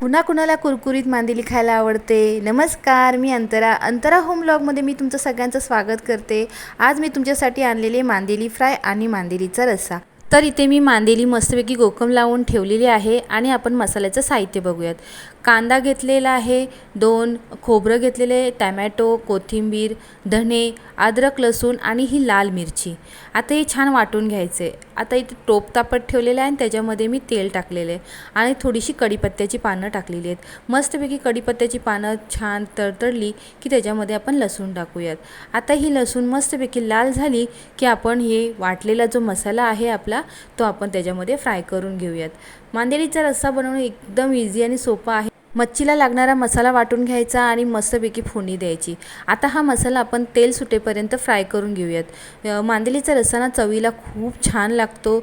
कुणाकुणाला कुरकुरीत मांदेली खायला आवडते? नमस्कार मी अंतरा. अंतरा होम ब्लॉगमध्ये मी तुमचं सगळ्यांचं स्वागत करते. आज मी तुमच्यासाठी आणलेले मांदेली फ्राय आणि मांदेलीचा रस्सा. तर इथे मी मांदेली मस्तपैकी गोकम लावून ठेवलेली आहे आणि आपण मसाल्याचं साहित्य बघूयात. कांदा घेतलेला आहे दोन खोबरं घेतलेले आहे टॅमॅटो कोथिंबीर धणे अद्रक लसूण आणि ही लाल मिरची. आता हे छान वाटून घ्यायचे. आता इथे टोप तापत ठेवलेलं आहे आणि त्याच्यामध्ये मी तेल टाकलेलं आहे आणि थोडीशी कढीपत्त्याची पानं टाकलेली आहेत. मस्तपैकी कढीपत्त्याची पानं छान तडतडली की त्याच्यामध्ये आपण लसूण टाकूयात. आता ही लसूण मस्तपैकी लाल झाली की आपण हे वाटलेला जो मसाला आहे आपला तो आपण त्याच्यामध्ये फ्राय करून घेऊयात. मांदेलीचा रस्सा बनवणं एकदम इझी आणि सोपा आहे. मच्छीला लागणारा मसाला वाटून घ्यायचा आणि मस्तपैकी फोडणी द्यायची. आता हा मसाला आपण तेल सुटेपर्यंत फ्राय करून घेऊयात. मांदेलीचा रस्सा ना चवीला खूप छान लागतो.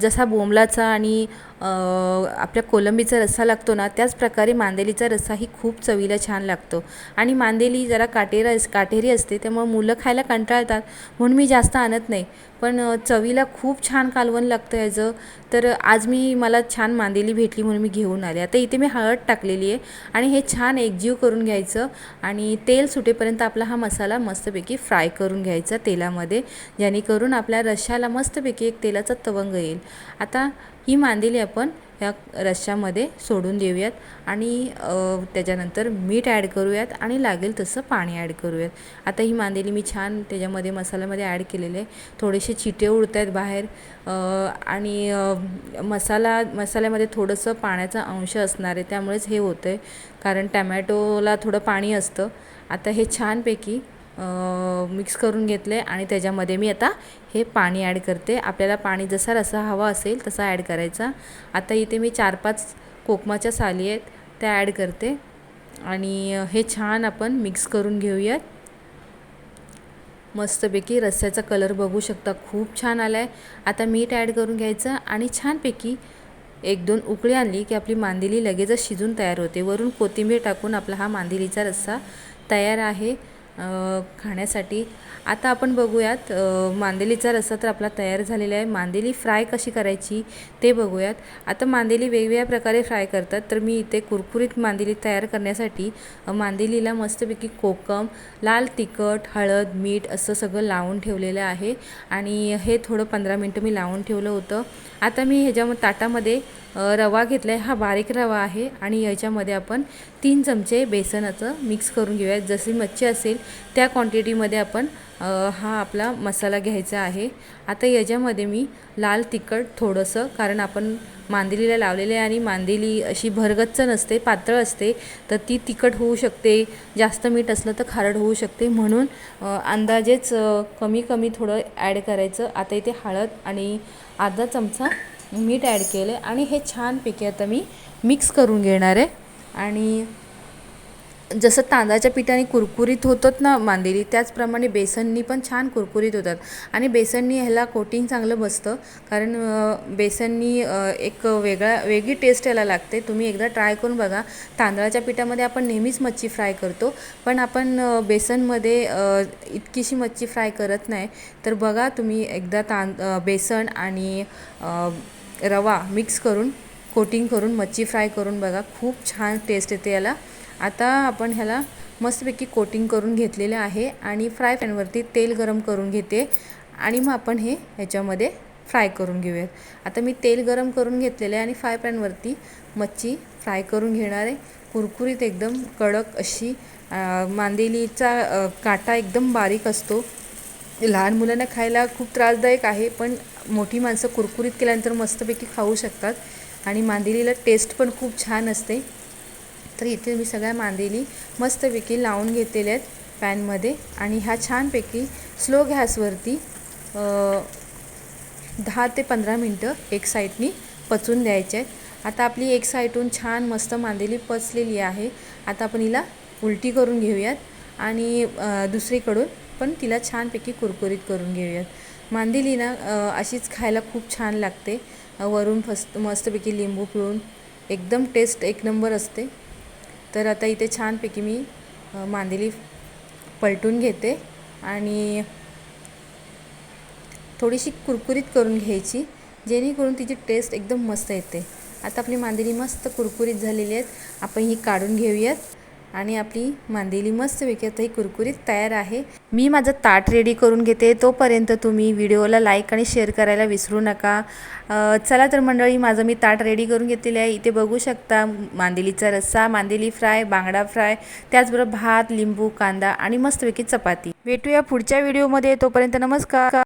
जसा बोंबलाचा आणि आपल्या कोलंबीचा रस्सा लागतो ना त्याच प्रकारे मांदेलीचा रस्साही खूप चवीला छान लागतो. आणि मांदेली जरा काटेर अस काटेरी असते त्यामुळे मुलं खायला कंटाळतात म्हणून मी जास्त आणत नाही. पण चवीला खूप छान कालवण लागतं याचं तर आज मी मला छान मांदेली भेटली म्हणून मी घेऊन आले. आता इथे मी हळद टाकलेली आहे आणि हे छान एकजीव करून घ्यायचं आणि तेल सुटेपर्यंत आपला हा मसाला मस्तपैकी फ्राय करून घ्यायचा तेलामध्ये जेणेकरून आपल्या रश्याला मस्तपैकी एक तेलाचा तवंग येईल. आता ही मांदेली आपण ह्या रश्श्यामध्ये सोडून देऊयात आणि त्याच्यानंतर मीठ ॲड करूयात आणि लागेल तसं पाणी ॲड करूयात. आता ही मांदेली मी छान त्याच्यामध्ये मसाल्यामध्ये ॲड केलेले आहे. थोडेसे चिटे उडत आहेत बाहेर आणि मसाला मसाल्यामध्ये थोडंसं पाण्याचा अंश असणार आहे त्यामुळेच हे होतं आहे कारण टॅमॅटोला थोडं पाणी असतं. आता हे छानपैकी मिक्स करून घेतले आणि त्याच्यामध्ये मी आता हे पाणी ॲड करते. आपल्याला पाणी जसा रसा हवा असेल तसा ॲड करायचा. आता इथे मी चार पाच कोकमाच्या साली आहेत त्या ॲड करते. आणि हे छान आपण मिक्स करून घेऊयात. मस्तपैकी रस्स्याचा कलर बघू शकता. खूप छान आला आहे आता मीठ ॲड करून घ्यायचं आणि छानपैकी एक दोन उकळी आणली की आपली मांदेली लगेचच शिजून तयार होते. वरून कोथिंबीर टाकून आपला हा मांदेलीचा रस्सा तयार आहे. खाण्यासाठी. आता आपण बघूयात मांदेलीचा रस्सा तर आपला तयार झालेला आहे. मांदेली फ्राय कशी करायची ते बघूयात. आता मांदेली वेगवेगळ्या प्रकारे फ्राय करतात. तर मी इथे कुरकुरीत मांदेली तयार करण्यासाठी मांदेलीला मस्तपैकी कोकम लाल तिखट हळद मीठ असं सगळं लावून ठेवलेलं आहे. आणि हे थोडं पंधरा मिनटं मी लावून ठेवलं होतं. आता मी ह्याच्यामध्ये ताटामध्ये रवा घेतला आहे हा बारीक रवा आहे आणि याच्यामध्ये आपण तीन चमचे बेसनाचं मिक्स करून घेऊयात. जशी मच्छी असेल त्या क्वांटिटीमध्ये आपण हा आपला मसाला घ्यायचा आहे. आता याच्यामध्ये मी लाल तिखट थोडंसं कारण आपण मांदेलीला लावलेले आहे आणि मांदेली अशी भरगच्च नसते पातळ असते तर ती तिखट होऊ शकते. जास्त मीठ असलं तर खारड होऊ शकते. म्हणून अंदाजेच कमी कमी थोडं ॲड करायचं. आता इथे हळद आणि अर्धा चमचा मीठ ॲड केलं आहे आणि हे छानपैकी आता मी मिक्स करून घेणार आहे. आणि जसं तांदळाच्या पिठाने कुरकुरीत होतात ना मांदेली त्याचप्रमाणे बेसननी पण छान कुरकुरीत होतात. आणि बेसननी ह्याला कोटिंग चांगलं बसतं. कारण बेसननी एक वेगळा वेगळी टेस्ट याला लागते. तुम्ही एकदा ट्राय करून बघा. तांदळाच्या पिठामध्ये आपण नेहमीच मच्छी फ्राय करतो. पण आपण बेसनमध्ये इतकीशी मच्छी फ्राय करत नाही. तर बघा तुम्ही एकदा तां बेसन आणि रवा मिक्स करून कोटिंग करून मच्छी फ्राय करून बघा. खूप छान टेस्ट येते याला. आता आपण ह्याला मस्तपैकी कोटिंग करून घेतलेलं आहे आणि फ्राय पॅनवरती तेल गरम करून घेते आणि मग आपण हे ह्याच्यामध्ये फ्राय करून घेऊयात. आता मी तेल गरम करून घेतलेलं आहे आणि फ्राय पॅनवरती मच्छी फ्राय करून घेणार आहे. कुरकुरीत एकदम कडक अशी मांदेलीचा काटा एकदम बारीक असतो. लहान मुलांना खायला खूप त्रासदायक आहे पण मोठी माणसं कुरकुरीत केल्यानंतर मस्तपैकी खाऊ शकतात. आणि मांदेलीला टेस्ट पण खूप छान असते. तर इथे मी सगळ्या मांदेली मस्तपैकी लावून घेतलेल्या आहेत पॅनमध्ये. आणि ह्या छानपैकी स्लो गॅसवरती दहा ते पंधरा मिनटं एक साईडनी पचून द्यायचे आहेत. आता आपली एक साईडून छान मस्त मांदेली पचलेली आहे. आता आपण हिला उलटी करून घेऊयात. आणि दुसरीकडून पण तिला छानपैकी कुरकुरीत करून घेऊयात. मांदेली ना अशीच खायला खूप छान लागते. वरून फस्त मस्तपैकी लिंबू पिळून एकदम टेस्ट एक नंबर असते. तर आता इथे छानपैकी मी मांदेली पलटून घेते आणि थोडीशी कुरकुरीत करून घ्यायची जेणेकरून तिची टेस्ट एकदम मस्त येते. आता आपली मांदेली मस्त कुरकुरीत झालेली आहेत. आपण ही काढून घेऊयात. आणि आपली मांदेली मस्तपैकी आता ही कुरकुरीत तयार आहे. मी माझं ताट रेडी करून घेते. तोपर्यंत तुम्ही व्हिडिओला लाईक आणि शेअर करायला विसरू नका. चला तर मंडळी माझं मी ताट रेडी करून घेतलेले आहे. इथे बघू शकता मांदेलीचा रस्सा मांदेली फ्राय बांगडा फ्राय त्याचबरोबर भात लिंबू कांदा आणि मस्तपैकी चपाती. भेटूया पुढच्या व्हिडिओमध्ये तोपर्यंत नमस्कार.